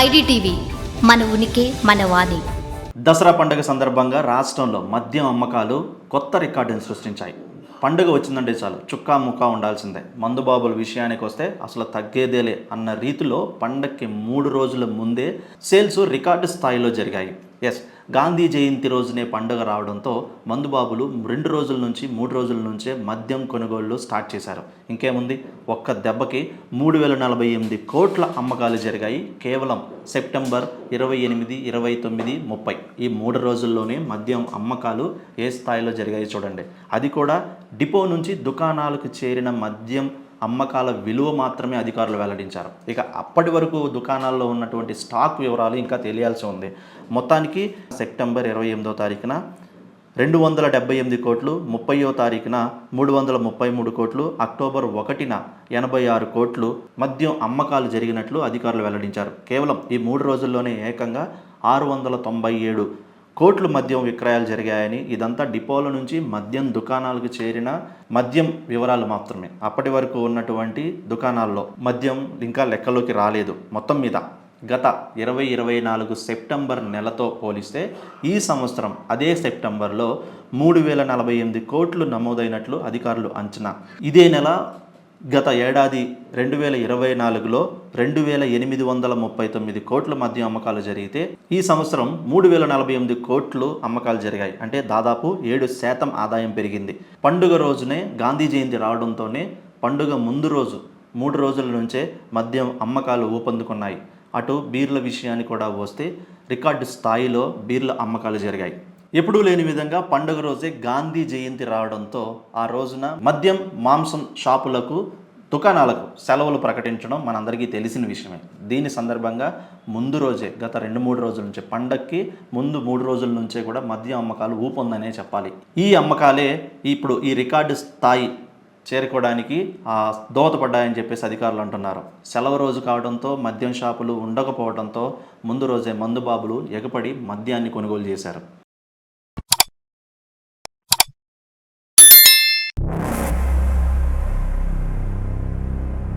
IDTV మన ఉనికి మన వాణి. దసరా పండుగ సందర్భంగా రాష్ట్రంలో మద్యం అమ్మకాలు కొత్త రికార్డును సృష్టించాయి. పండుగ వచ్చిందంటే చాలు చుక్కా ముక్కా ఉండాల్సిందే. మందుబాబుల విషయానికి వస్తే అసలు తగ్గేదేలే అన్న రీతిలో పండగకి మూడు రోజుల ముందే సేల్స్ రికార్డు స్థాయిలో జరిగాయి. ఎస్ గాంధీ జయంతి రోజునే పండుగ రావడంతో మందుబాబులు రెండు రోజుల నుంచి మూడు రోజుల నుంచే మద్యం కొనుగోళ్ళు స్టార్ట్ చేశారు. ఇంకేముంది? ఒక్క దెబ్బకి మూడు వేల నలభై ఎనిమిది కోట్ల అమ్మకాలు జరిగాయి. కేవలం సెప్టెంబర్ ఇరవై ఎనిమిది ఇరవై తొమ్మిది ముప్పై. ఈ మూడు రోజుల్లోనే మద్యం అమ్మకాలు ఏ స్థాయిలో జరిగాయి చూడండి. అది కూడా డిపో నుంచి దుకాణాలకు చేరిన మద్యం అమ్మకాల విలువ మాత్రమే అధికారులు వెల్లడించారు. ఇక అప్పటి వరకు దుకాణాల్లో ఉన్నటువంటి స్టాక్ వివరాలు ఇంకా తెలియాల్సి ఉంది. మొత్తానికి సెప్టెంబర్ ఇరవై ఎనిమిదో తారీఖున రెండు వందల డెబ్బై ఎనిమిది కోట్లు ముప్పయో తారీఖున మూడు వందల ముప్పై మూడు కోట్లు అక్టోబర్ ఒకటిన ఎనభై ఆరు కోట్లు మద్యం అమ్మకాలు జరిగినట్లు అధికారులు వెల్లడించారు. కేవలం ఈ మూడు రోజుల్లోనే ఏకంగా ఆరు వందల తొంభై ఏడు కోట్లు మద్యం విక్రయాలు జరిగాయని ఇదంతా డిపోల నుంచి మద్యం దుకాణాలకు చేరిన మద్యం వివరాలు మాత్రమే. అప్పటి వరకు ఉన్నటువంటి దుకాణాల్లో మద్యం ఇంకా లెక్కలోకి రాలేదు మొత్తం మీద. గత ఇరవై ఇరవై నాలుగు సెప్టెంబర్ నెలతో పోలిస్తే ఈ సంవత్సరం అదే సెప్టెంబర్లో మూడు వేల నలభై ఎనిమిది కోట్లు నమోదైనట్లు అధికారులు అంచనా. ఇదే నెల గత ఏడాది రెండు వేల ఇరవై నాలుగులో రెండు వేల ఎనిమిది వందల ముప్పై తొమ్మిది కోట్ల మద్యం అమ్మకాలు జరిగితే ఈ సంవత్సరం మూడు వేల నలభై ఎనిమిది కోట్లు అమ్మకాలు జరిగాయి. అంటే దాదాపు ఏడు శాతం ఆదాయం పెరిగింది. పండుగ రోజునే గాంధీ జయంతి రావడంతోనే పండుగ ముందు రోజు మూడు రోజుల నుంచే మద్యం అమ్మకాలు ఊపందుకున్నాయి. అటు బీర్ల విషయాన్ని కూడా వస్తే రికార్డు స్థాయిలో బీర్ల అమ్మకాలు జరిగాయి. ఎప్పుడూ లేని విధంగా పండుగ రోజే గాంధీ జయంతి రావడంతో ఆ రోజున మద్యం మాంసం షాపులకు దుకాణాలకు సెలవులు ప్రకటించడం మనందరికీ తెలిసిన విషయమే. దీని సందర్భంగా ముందు రోజే గత రెండు మూడు రోజుల నుంచి పండక్కి ముందు మూడు రోజుల నుంచే కూడా మద్యం అమ్మకాలు ఊపొందనే చెప్పాలి. ఈ అమ్మకాలే ఇప్పుడు ఈ రికార్డు స్థాయి చేరుకోవడానికి ఆ, దోహదపడ్డాయని చెప్పేసి అధికారులు అంటున్నారు. సెలవు రోజు కావడంతో మద్యం షాపులు ఉండకపోవడంతో ముందు రోజే మందుబాబులు ఎగపడి మద్యాన్ని కొనుగోలు చేశారు.